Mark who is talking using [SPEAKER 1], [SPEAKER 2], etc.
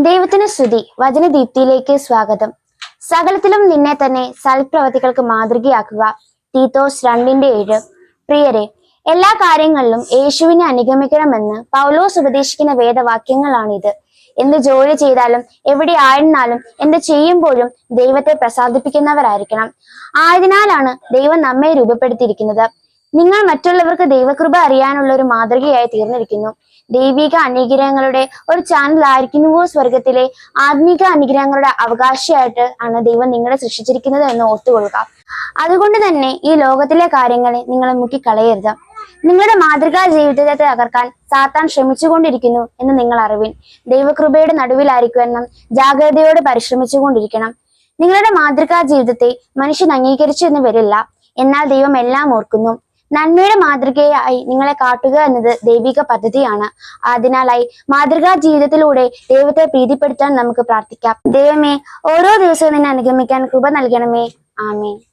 [SPEAKER 1] ദൈവത്തിന് ശ്രുതി വചനദീപ്തിയിലേക്ക് സ്വാഗതം. സകലത്തിലും നിന്നെ തന്നെ സൽപ്രവർത്തികൾക്ക് മാതൃകയാക്കുക. തീത്തോസ് രണ്ടിന്റെ ഏഴ്. പ്രിയരെ എല്ലാ കാര്യങ്ങളിലും യേശുവിനെ അനുഗമിക്കണമെന്ന് പൗലോസ് ഉപദേശിക്കുന്ന വേദവാക്യങ്ങളാണിത്. എന്ത് ജോലി ചെയ്താലും എവിടെ ആയിരുന്നാലും എന്ത് ചെയ്യുമ്പോഴും ദൈവത്തെ പ്രസാദിപ്പിക്കുന്നവരായിരിക്കണം. ആയതിനാലാണ് ദൈവം നമ്മെ രൂപപ്പെടുത്തിയിരിക്കുന്നത്. നിങ്ങൾ മറ്റുള്ളവർക്ക് ദൈവകൃപ അറിയാനുള്ള ഒരു മാതൃകയായി തീർന്നിരിക്കുന്നു. ദൈവിക അനുഗ്രഹങ്ങളുടെ ഒരു ചാനൽ ആയിരിക്കുന്നുവോ സ്വർഗത്തിലെ ആത്മീക അനുഗ്രഹങ്ങളുടെ അവകാശിയായിട്ട് ആണ് ദൈവം നിങ്ങളെ സൃഷ്ടിച്ചിരിക്കുന്നത് എന്ന് ഓർത്തുകൊള്ളുക. അതുകൊണ്ട് തന്നെ ഈ ലോകത്തിലെ കാര്യങ്ങളെ നിങ്ങൾ മുക്കിക്കളയരുത്. നിങ്ങളുടെ മാതൃകാ ജീവിതത്തെ തകർക്കാൻ സാത്താൻ ശ്രമിച്ചുകൊണ്ടിരിക്കുന്നു എന്ന് നിങ്ങൾ അറിവിൻ. ദൈവകൃപയുടെ നടുവിലായിരിക്കുമെന്നും ജാഗ്രതയോടെ പരിശ്രമിച്ചുകൊണ്ടിരിക്കണം. നിങ്ങളുടെ മാതൃകാ ജീവിതത്തെ മനുഷ്യൻ അംഗീകരിച്ചു എന്ന് വരില്ല. എന്നാൽ ദൈവം എല്ലാം ഓർക്കുന്നു. നന്മയുടെ മാതൃകയായി നിങ്ങളെ കാട്ടുക എന്നത് ദൈവിക പദ്ധതിയാണ്. അതിനാലായി മാതൃകാ ജീവിതത്തിലൂടെ ദൈവത്തെ പ്രീതിപ്പെടുത്താൻ നമുക്ക് പ്രാർത്ഥിക്കാം. ദൈവമേ ഓരോ ദിവസവും നിന്നെ അനുഗമിക്കാൻ കൃപ നൽകണമേ. ആമേൻ.